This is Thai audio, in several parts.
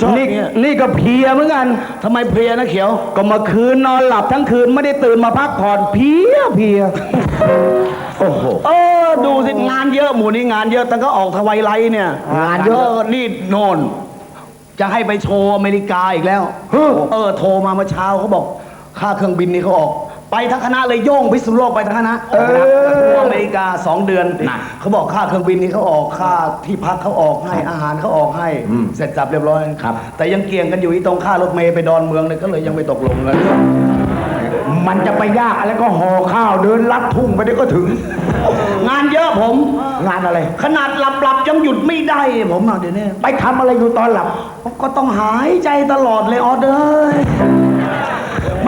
ชอบนี่เนี่ยนี่ก็เพลียเหมือนกัน ทำไมเพลียนะเขียว ก็เมื่อคืนนอนหลับทั้งคืนไม่ได้ตื่นมาพักผ่อนเพลียเพลียโอ้โห เออ ดูสิงานเยอะหมู่นี้งานเยอะแต่ก็ออกทวายไลท์เนี่ยงานเยอะ นี่โนนจะให้ไปโชว์อเมริกาอีกแล้วเฮ้อเออ โทรมาเมื่อเช้าเขาบอก ค่าเครื่องบินนี่เขาออก ไปทั้งคณะเลยโย่งพิษณุโลกไปทั้งคณะทัวร์อเมริกาสองเดือนเขาบอกค่าเครื่องบินนี่เขาออกค่าที่พักเขาออกให้อาหารเขาออกให้เสร็จสับเรียบร้อยครับ แต่ยังเกี่ยงกันอยู่ที่ตรงค่ารถเมย์ไปดอนเมืองเลยก็เลยยังไม่ตกลงกันมันจะไปยากอะไรก็ห่อข้าวเดินลัดทุ่งไปเดี๋ยวก็ถึง งานเยอะผมงานอะไร ขนาดหลับหลับๆยังหยุดไม่ได้ผมอะเดี๋ยวนี้ไปทำอะไรอยู่ตอนหลับก็ต้องหายใจตลอดเลยออเดอร์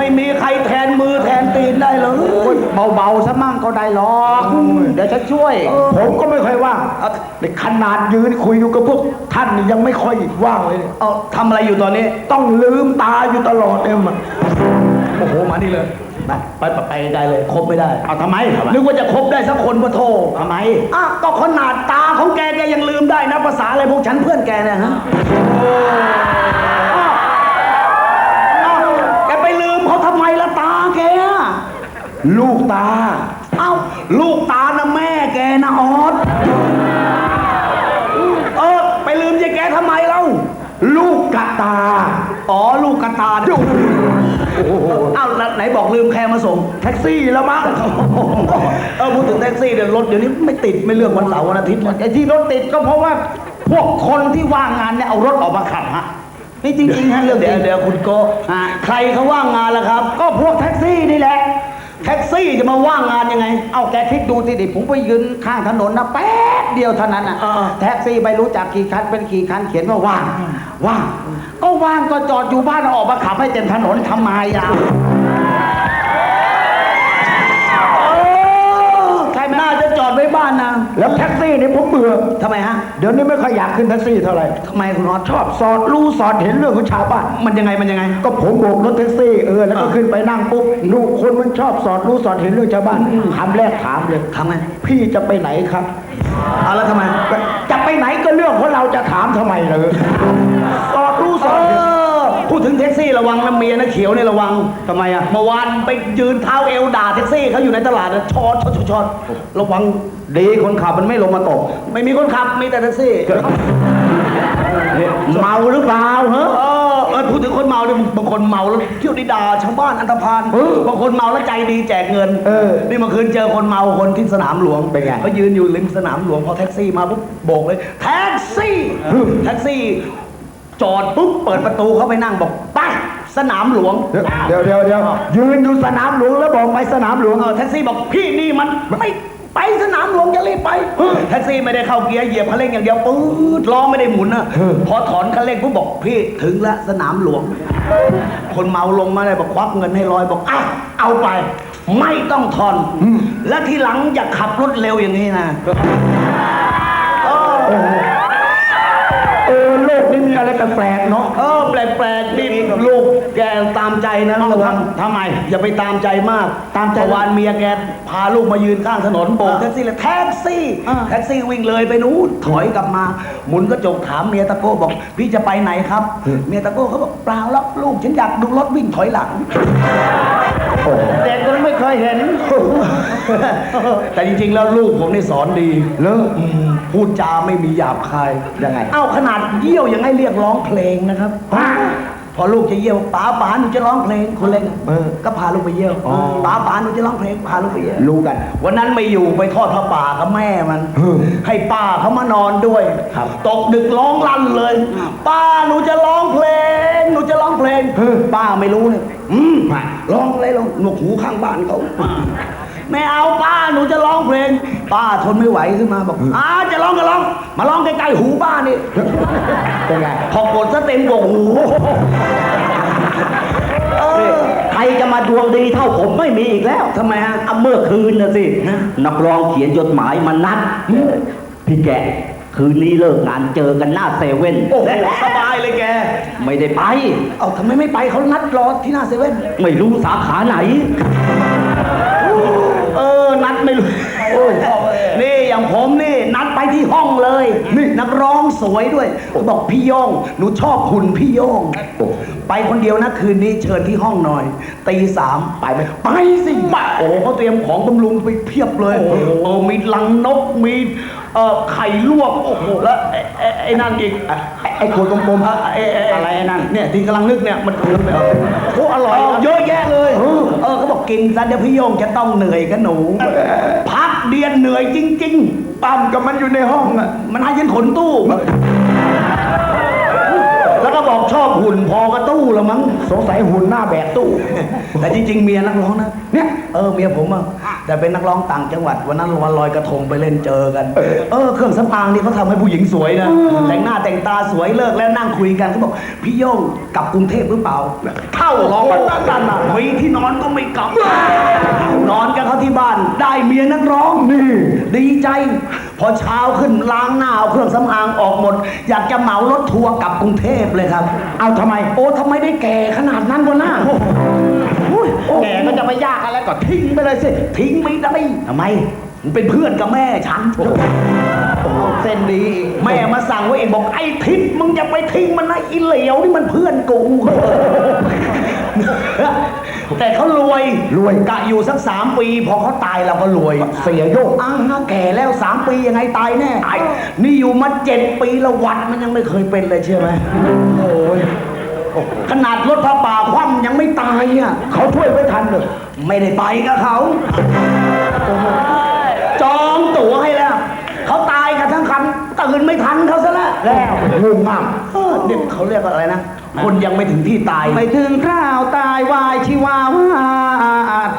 ไม่มีใครแทนมือแทนตีนได้เลยเบาๆซะมั่งก็ได้หรอกเดี๋ยวฉันช่วย ผมก็ไม่ค่อยว่างในขนาดยืนคุยอยู่กับพวกท่านนี่ยังไม่ค่อยว่างเลยเนี่ยเอาทำอะไรอยู่ตอนนี้ ต้องลืมตาอยู่ตลอดเลยมันโอ้โหมานี่เลยไปไปไปไปได้เลยครบไม่ได้เอาทำไมนึกว่าจะครบได้สักคนพะโททำไมอะก็ขนาดตาของแกแกยังลืมได้นะภาษาอะไรพวกฉันเพื่อนแกเนี่ยฮะอ้าวอ้าวแกไปลืมเขาทำไมละตาแกอะ ลูกตา เอ้า ลูกตานะแม่แกนะออสเออ ไปลืมยายแกทำไมเล่า ลูกกะตา อ๋อ ลูกกระตาเนี่ยเอ้าแล้วไหนบอกลืมแคร์มาส่ง แท็กซี่แล้วมั้งเออพูดถึงแท็กซี่เดี๋ยวรถเดี๋ยวนี้ไม่ติดไม่เลือกวันเสาร์วันอาทิตย์เลยไอ้ที่รถติดก็เพราะว่า พวกคนที่ว่างงานเนี่ยเอารถออกมาขับฮะนี่จริงๆฮะเรื่องจเดี๋ริยวงเดี๋ยวคุณโกะฮะใครเขาว่างงานล่ะครับ ก็พวกแท็กซี่นี่แหละ แท็กซี่จะมาว่างงานยังไง เอาแกคิดดูสิดิผมไปยืนข้างถนนนะแป๊บเดียวเท่านั้นอะอ่าแท็กซี่ไม่รู้จักกี่คันเป็นกี่คันเขียนว่าว่าง ว่าง ก็ว่างก็จอดอยู่บ้านออกมาขับให้เต็มถนนทำไมอะ บ้านนะแล้วแท็กซี่นี่ผมเบื่อทำไมฮะ เดี๋ยวนี้ไม่ค่อยอยากขึ้นแท็กซี่เท่าไหร่ทำไมคุณออสชอบสอดรู้สอดเห็นเรื่องของชาวบ้าน มันยังไงมันยังไง ก็ผมโบกรถแท็กซี่เออแล้วก็อ่าขึ้นไปนั่งปุ๊บลูกคนมันชอบสอดรู้สอดเห็นเรื่องชาวบ้านคำแรกถามเลยทำไงพี่จะไปไหนครับเอาแล้วทำไมจะไปไหนก็เรื่องของเราจะถามทำไมเลยสอดรู้สเออดเห็นอพูด ถึงแท็กซี่ระวังนะเมียนะเขียวเนี่ยระวังทำไมอะเมื่อวานไปยืนเท้าเอวด่าแท็กซี่เขาอยู่ในตลาดนะชอดชอดชอดชอดระวังดีคนขับมันไม่ลงมาตกไม่มีคนขับมีแต่แท็กซี่เมาหรือเปล่าเหรอเออเออพูดถึงคนเมาเนี่ยบางคนเมาแล้วเที่ยวดิดาชาวบ้านอันธพาลเออบางคนเมาแล้วใจดีแจกเงินเออนี่เมื่อคืนเจอคนเมาคนที่สนามหลวงเป็นไงเขายืนอยู่ริมสนามหลวงพอแท็กซี่มาปุ๊บโบกเลย แท็กซี่แท็กซี่ จอดปุ๊บเปิดประตูเข้าไปนั่งบอกไปสนามหลวงเดี๋ยวเดี๋ยวเดี๋ยวยืนอยู่สนามหลวงแล้วบอกไปสนามหลวง เออแท็กซี่บอกพี่นี่มันไม่ไปสนามหลวงจะรีบไปแท็กซี่ไม่ได้เข้าเกียร์เหยียบคันเร่งอย่างเดียวปื๊ดล้อไม่ได้หมุนนะพอถอนคันเร่งปุ๊บบอกพี่ถึงแล้วสนามหลวง คนเมาลงมาเลยบอกควักเงินให้ร้อยบอกอะเอาไป ไม่ต้องทอน และทีหลังอย่าขับรถเร็วอย่างนี้นะ ปลกๆเนาะ เออแปลกๆนี่ลูกแกตามใจนะระวังทำไม อย่าไปตามใจมากตามใจเมื่อวานเมียแกพาลูกมายืนข้างถนนโบกแท็กซี่เลยแท็กซี่อ่าแท็กซี่วิ่งเลยไปนู้นถอยกลับมาหมุนกระจกถามเมียตะโก้บอก พี่จะไปไหนครับ เมียตะโก้เขาบอกเปล่าแล้วลูกฉันอยากดูรถวิ่งถอยหลังเด็กมันไม่ เคยเห็น แต่จริงๆ แล้วลูกผมนี่สอนดีเลิกอืมพูดจาไม่มีหยาบคาย ยังไง เอ้าขนาดเยี่ยวยังให้เรียกร้องเพลงนะครับ พอลูกจะเยี่ยวป๋าป๋าหนูจะร้องเพลงคนเล็กเออก็พาลูกไปเยี่ยวอ๋อ ป๋าป๋าหนูจะร้องเพลงพาลูกไปเยี่ยว รู้กัน วันนั้นไม่อยู่ไปทอดผ้าป่ากับแม่มัน เออให้ป้าเขามานอนด้วย ครับ ตกดึกร้องลั่นเลย ป้าหนูจะร้องเพลง หนูจะร้องเพลง เออ ป้าไม่รู้เนี่ยอืม ร้องอะไรร้องหนวกหูข้างบ้านเขาไม่เอาป้าหนูจะร้องเพลง ป้าทนไม่ไหวขึ้นมาบอกอ้าจะร้องก็ร้อง มาร้องใกล้ๆหูป้านี่เป็นไงพอกดซะเต็มกว่าหูเออใครจะมาดวงดีเท่าผมไม่มีอีกแล้วทำไมฮะอะเมื่อคืนนะสินักร้องเขียนจดหมายมานัดพี่แก คืนนี้เลิกงานเจอกันหน้าเซเว่น โอ้โหสบายเลยแก ไม่ได้ไป เอาทำไมไม่ไปเขานัดรอที่หน้าเซเว่น ไม่รู้สาขาไหน เออ นัดไม่รู้นี่อย่างผมนี่นัดไปที่ห้องเลย นี่นักร้องสวยด้วย บอกพี่โยง หนูชอบหุ่นพี่โยง ไปคนเดียวนะคืนนี้เชิญที่ห้องหน่อย ตีสามไปไหมไปสิบ้าโอ้เขาเตรียมของบำรุงไปเพียบเลย เออมีลังนกมี เอ่อไข่ลวกโอ้โหแล้วไอ้ไอ้ไอ้นั่นอีกอะไอ้ไอ้ขวดกลมๆอะไอ้ไอ้อะไรไอ้นั่นเนี่ยที่กำลังนึกเนี่ยมันคือแบบโอ้อร่อยเยอะแยะเลยเออเขาบอกกินซะเดี๋ยวพี่โยงจะต้องเหนื่อยกันหนูพักเดียนเหนื่อยจริง ปั๊มกับมันอยู่ในห้องอะๆ มันให้ยันขนตู้ แล้วก็บอกชอบหุ่นพอกระตู้ละมั้งสงสัยหุ่นหน้าแบกตู้ แต่จริงๆเมียนักร้องนะเนี่ยเออเมียผมอะ แต่เป็นนักร้องต่างจังหวัดวันนั้นวันลอยกระทงไปเล่นเจอกันเออเครื่องสำอางนี่เขาทำให้ผู้หญิงสวยนะแต่งหน้าแต่งตาสวยเลิกแล้วนั่งคุยกันเขาบอกพี่โย่งกลับกรุงเทพหรือเปล่าเข้าร้องกันนั่นน่ะมีที่นอนก็ไม่กลับ นอนกันเขาที่บ้านได้เมียนักร้องนี่ดีใจ พอเช้าขึ้นล้างหน้าเอาเครื่องสำอางออกหมด อยากจะเหมารถทัวร์กลับกรุงเทพเลยครับ เอาทำไม โอ้ทำไมได้แก่ขนาดนั้นวะหน้า แก่ก็จะไม่ยากอะไรก็ทิ้งไปเลยสิ ทิ้งไม่ได้ทำไม มันเป็นเพื่อนกับแม่ฉันเส้นดีแม่มาสั่งไว้เองบอกไอ้ทิพย์มึงจะไปทิ้งมันนะอีเหลวนี่มันเพื่อนกูแต่เขารวยรวยกะอยู่สักสามปี พอเขาตายเราก็รวย เสียโยกอ้าวแก่แล้วสามปียังไงตายแน่ตายนี่อยู่มาเจ็ดปีละวัดมันยังไม่เคยเป็นเลยเชื่อไหมโอ้ย ขนาดรถพระป่าคว่ำยังไม่ตายอะเขาช่วยไม่ทันเลยไม่ได้ไปกับเขา จองตั๋วให้แล้ว เขาตายกันทั้งคันตื่นไม่ทันเขาซะแล้วแล้วงงมากเออเนี่ยเขาเรียกว่าอะไรนะ คนยังไม่ถึงที่ตาย ไม่ถึงคราวตายวายชีวาวาด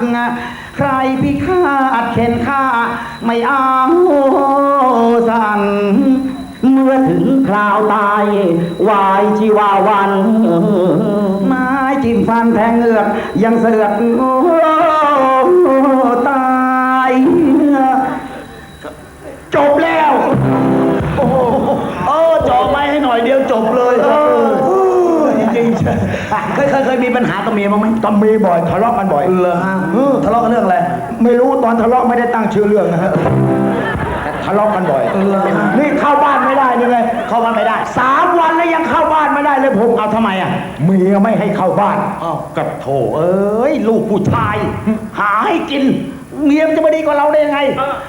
ใครพิฆาตเข็นฆ่า ไม่เอาสันเมื่อถึง คราวตายวายชีวาวันไม้จิ้มฟันแทงเงือกยังเสือกโอ้ตายจบแล้วโอ้โหเออจอไม้ให้หน่อยเดียวจบเลยเออจริงๆเคยเคยเคยมีปัญหากับเมียบ้างไหมต้องมีบ่อยทะเลาะกันบ่อยเหรอฮะทะเลาะกันเรื่องอะไรไม่รู้ตอนทะเลาะไม่ได้ตั้งชื่อเรื่องนะฮะ ทะเลาะกันบ่อยเออนี่เข้าบ้านไม่ได้นี่ไงเข้ามาไม่ได้สามวันแล้วยังเข้าบ้านไม่ได้เลยผมเอาทำไมอะเมียไม่ให้เข้าบ้านอ้าวกับโถเอ้ยลูกผู้ชาย หาให้กิน เมียมันจะไม่ดีกว่าเราได้ยังไง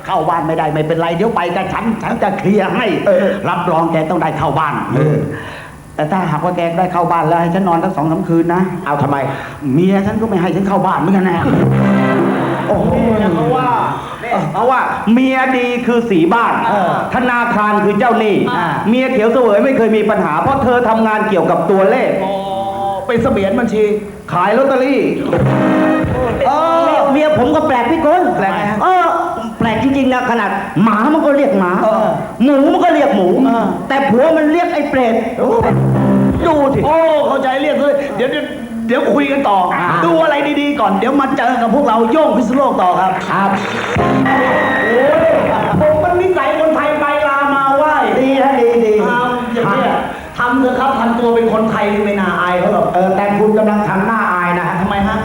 เข้าบ้านไม่ได้ไม่เป็นไรเดี๋ยวไปกับฉันฉันจะเคลียร์ให้เออรับรองแกต้องได้เข้าบ้านแต่ถ้าหากว่าแกได้เข้าบ้านแล้วให้ฉันนอนทั้งสองสามคืนนะเอาทำไม เมียฉันก็ไม่ให้ฉันเข้าบ้านเหมือนกันแน่โอ้โหเพราะว่า เพราะว่า เมียดีคือสีบ้านธนาคารคือเจ้าหนี้เมียเขียวเสวยไม่เคยมีปัญหา เพราะเธอทำงานเกี่ยวกับตัวเลขเป็นเสมียนบัญชี ขายลอตเตอรี่ เออเมียผมก็แปลกพี่กนแปลกไงฮะเออแปลกจริงๆนะขนาดหมามันก็เรียกหมาเออหมูมันก็เรียกหมู เออ แต่ผัวมันเรียกไอ้เปรตดูสิโอ้เข้าใจเรียกเลยเดี๋ยวเดี๋ยว เดี๋ยวคุยกันต่อ ดูอะไรดีๆก่อน เดี๋ยวมาเจอกับพวกเราโย่งพิษณุโลกต่อครับ ครับผมมันนิสัยคนไทยไปลามาไหว้ดีนะดีดีทำอย่างเนี้ยทำเถอะครับทำตัวเป็นคนไทยนี่ไม่น่าอายเขาหรอกเออแต่คุณกำลังทำหน้าอายนะฮะทำไมฮะ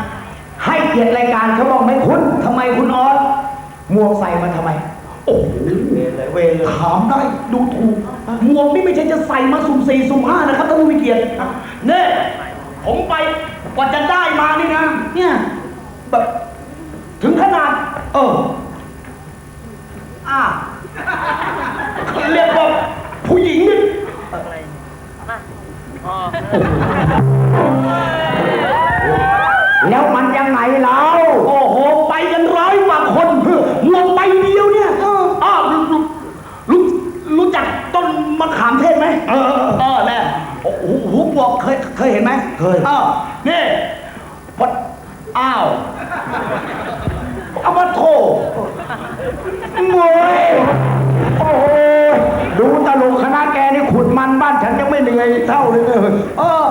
ให้เกียรติรายการเขาบอกไหม่คุณทำไมคุณออสหมวกใส่มาทำไม โอ้โหเวรเลยเวรเลยถามได้ดูถูกหมวกนี่ไม่ใช่จะใส่มาสุ่มสี่สุ่มห้านะครับท่านผู้มีเกียรติเนี่ยผมไป กว่าจะได้มานี่นะ เนี่ยแบบถึงขนาด เอออ่าเรียกว่าผู้หญิงนี่แล้วมันยังไงเราโอ้โห ไปกันร้อยกว่าคนหมวกใบเดียวเนี่ยอ้าวรู้รู้รู้รู้จักต้นมะขามเทศไหมเออเออเออแน่โอ้โหหูบวกเคยเคยเห็นไหมเคยเออนี่พดอ้าว เอามาโทโอ้ยโอ้โห ดูตลกคณะแกนี่ขุดมันบ้านฉันยังไม่เหนื่อยเท่าเลยเนี่ยเออ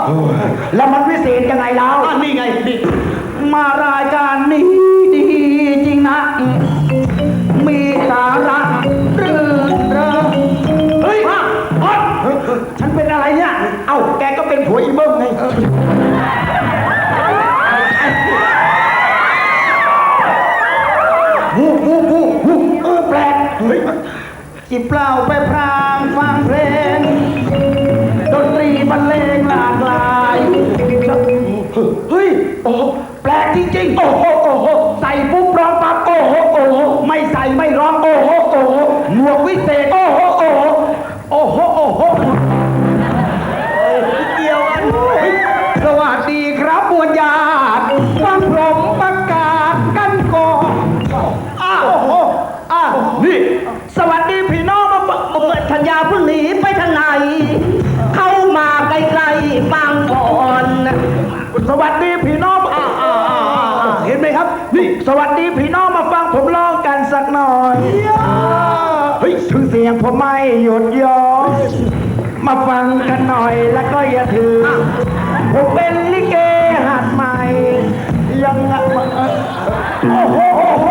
แล้วมันวิเศษยังไงเราอะนี่ไงนี่มารายการนี้ดีจริงนะ ฮ้ยจิบเปล่าไปพรางงฟังเพลง ดนตรีบรรเลงหลากหลาย เฮ้ย โอ้โหแปลกจริงๆ โอ้โหโอ้โหใส่ปุ๊บร้องปั๊บโอ้โหโอ้โหไม่ใส่ไม่ร้องโอ้โหโอ้โหหมวกวิเศษ สวัสดีพี่น้องอ่าอ่าอ่าอ่าเห็นไหมครับ นี่สวัสดีพี่น้องมาฟังผมร้องกันสักหน่อยเฮ้ยถึงเสียงผมไม่หยุดย้อนมาฟังกันหน่อยแล้วก็อย่าถือ ผมเป็นลิเกหัดใหม่ ยังอะโอ้โห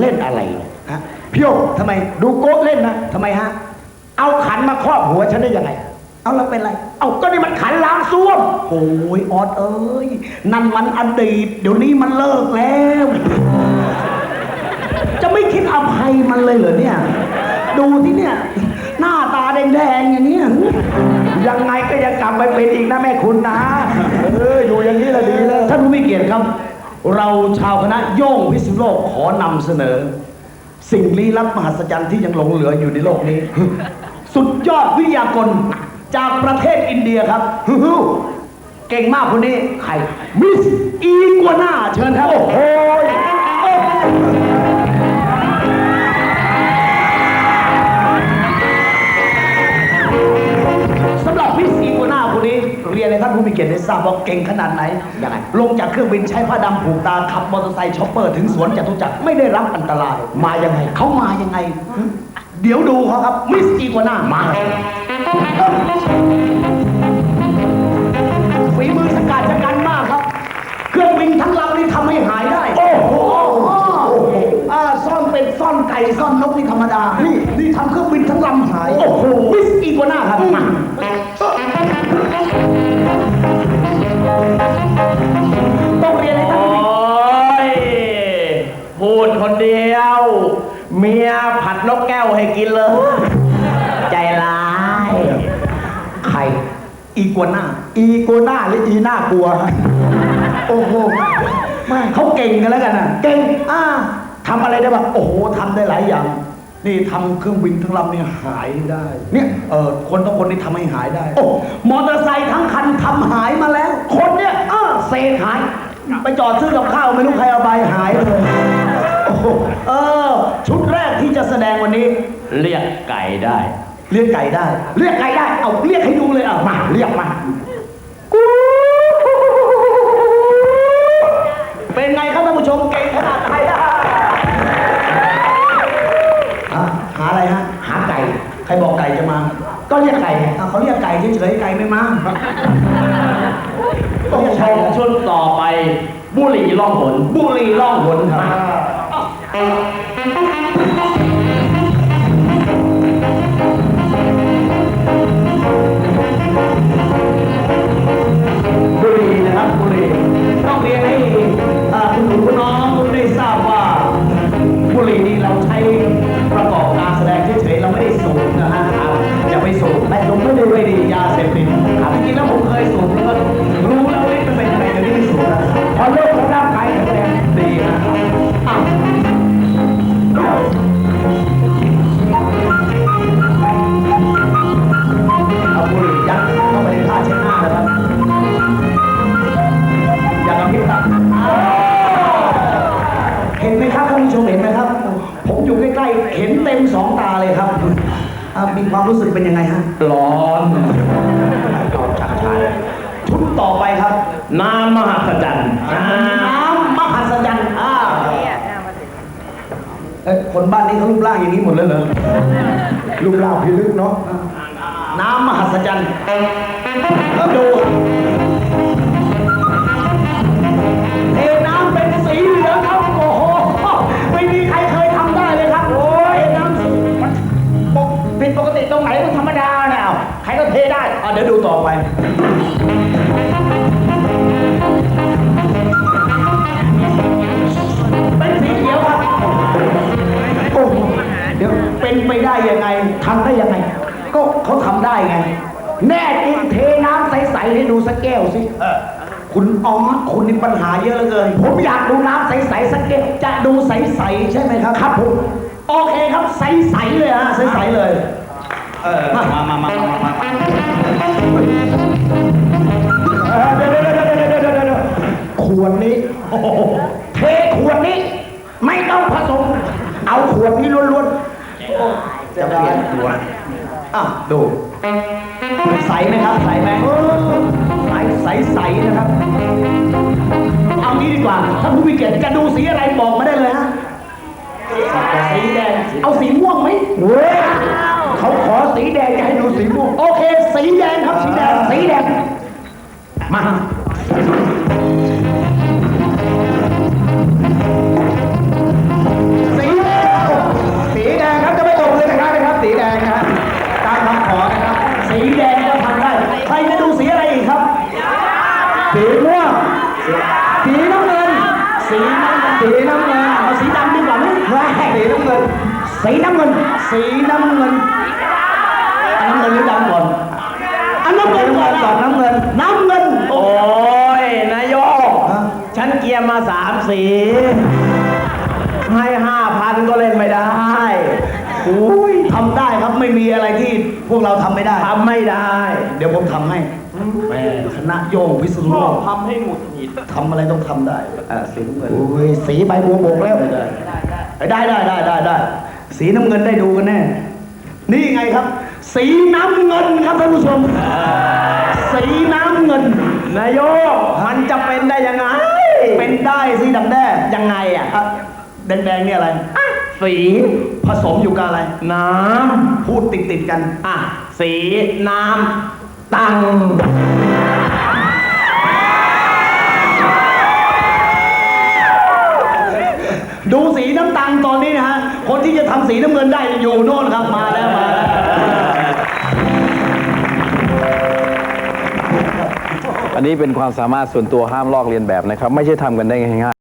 เล่นอะไรเนี่ยฮะพี่โยงทำไม ดูโก๊ะเล่นนะทำไมฮะ เอาขันมาครอบหัวฉันได้ยังไง เอาแล้วเป็นไร เอาก็นี่มันขันล้างส้วมโอ้ยออดเอ้ย นั่นมันอดีต เดี๋ยวนี้มันเลิกแล้ว จะไม่คิดอภัยมันเลยเหรอเนี่ย ดูที่เนี่ย หน้าตาแดงๆอย่างเนี้ยยังไงก็ยังกลับไปเป็นอีกนะแม่คุณนะ เอออยู่อย่างนี้ละดีเลยท่านผู้มีเกียรติครับ เราชาวคณะโย่งพิษณุโลกขอนำเสนอ สิ่งลี้ลับมหัศจรรย์ที่ยังหลงเหลืออยู่ในโลกนี้ สุดยอดวิทยากรจากประเทศอินเดียครับเก่งมากคนนี้ ใคร มิสอีกัวน่าเชิญครับ โอ้โห รียนให้ท่านผู้มีเกียรติได้ทราบว่าเก่งขนาดไหน ยังไง ลงจากเครื่องบินใช้ผ้าดำผูกตาขับมอเตอร์ไซค์ช็อปเปอร์ถึงสวนจตุจักรไม่ได้รับอันตราย มายังไง เขามายังไง เดี๋ยวดูเขาครับ มิสอีกัวน่ามาฝีมือสกัดชะกันมากครับ เครื่องบินทั้งลำนี่ทำให้หายได้ โอ้โหอ่าซ่อนเป็ดซ่อนไก่ซ่อนนกนี่ธรรมดา นี่นี่ทำเครื่องบินทั้งลำหาย โอ้โหมิสอีกัวน่าครับมา เมียผัดนกแก้วให้กินเลย ใจร้าย ใคร อีกัวน่าอีโกน่าหรืออีน่ากลัวฮะโอ้โหไม่เขาเก่งกันแล้วกันนะเก่งอ่าทำอะไรได้บ้างโอ้โหทำได้หลายอย่าง นี่ทำเครื่องบินทั้งลำนี่หายได้ เนี่ยเออคนต้องคนนี้ทำให้หายได้ โอ้มอเตอร์ไซค์ทั้งคันทำหายมาแล้ว คนเนี่ยเออเซหาย ไปจอดซื้อกับข้าวไม่รู้ใครเอาใบหายเลยโอ้โห เออ ชุดแรกที่จะแสดงวันนี้ เรียกไก่ได้ เรียกไก่ได้ เรียกไก่ได้ เอาเรียกให้ดูเลยอะมาเรียกมาเป็นไงครับท่านผู้ชมเก่งขนาดไหนอะฮะหาอะไรฮะหาไก่ใครบอกไก่จะมา ก็เรียกไก่ไงอะเขาเรียกไก่เฉยๆไก่ไม่มาต้องชมชุดต่อไปบุหรี่ล่องหนบุรีล่องหนครับบุ Oh, เห็นเต็มสองตาเลยครับอะมีความรู้สึกเป็นยังไงฮะร้อนชุดต่อไปครับ น้ำมหัศจรรย์อ่าน้ำมหัศจรรย์อ่าเอ้ยคนบ้านนี้เขารูปร่างอย่างนี้หมดเลยเหรอรูปร่างพิลึกเนาะน้ำมหัศจรรย์ดู คุณอ๋อคุณนี่ปัญหาเยอะเหลือเกิน ผมอยากดูน้ำใสๆสักแก้วจะดูใสๆใช่ไหมครับ ครับผม โอเคครับใสๆเลยฮะใสๆเลย เออ มามามามามามาเออเดี๋ยวเดี๋ยวเดี๋ยวเดี๋ยวเดี๋ยวเดี๋ยวเดี๋ยวขวดนี้โอ้โหเทขวดนี้ ไม่ต้องผสม เอาขวดนี้ล้วนๆจะเปลี่ยนขวดอะดู ใสไหมครับ ใสไหม ใสใสใสนะครับ เอางี้ดีกว่า ถ้าผู้มีเกียรติจะดูสีอะไรบอกมาได้เลยฮะ สีแดง เอาสีม่วงไหม สามสี ให้ห้าพันก็เล่นไม่ได้อุ้ยทำได้ครับไม่มีอะไรที่พวกเราทำไม่ได้ทำไม่ได้ เดี๋ยวผมทำให้แหมคณะโยงพิษณุโลกทำให้หงุดหงิดทำอะไรต้องทำได้อ่าสีน้ำเงินโอ้ยสีใบบัวบกแล้วได้ได้ได้ได้ได้ สีน้ำเงินได้ดูกันแน่นี่ไงครับ สีน้ำเงินครับท่านผู้ชม สีน้ำเงินนายกมันจะเป็นได้ยังไง เป็นได้สิดังแด้ยังไงอะอะแดงๆเนี่ยอะไร สีผสมอยู่กับอะไร น้พูดติดติดๆกันำอะ สีน้ำตัง ดูสีน้ำตาลตอนนี้นะฮะ คนที่จะทำสีน้ำเงินได้อยู่โน่นครับมาแล้วมาแล้ว อันนี้เป็นความสามารถส่วนตัวห้ามลอกเลียนแบบนะครับ ไม่ใช่ทำกันได้ง่าย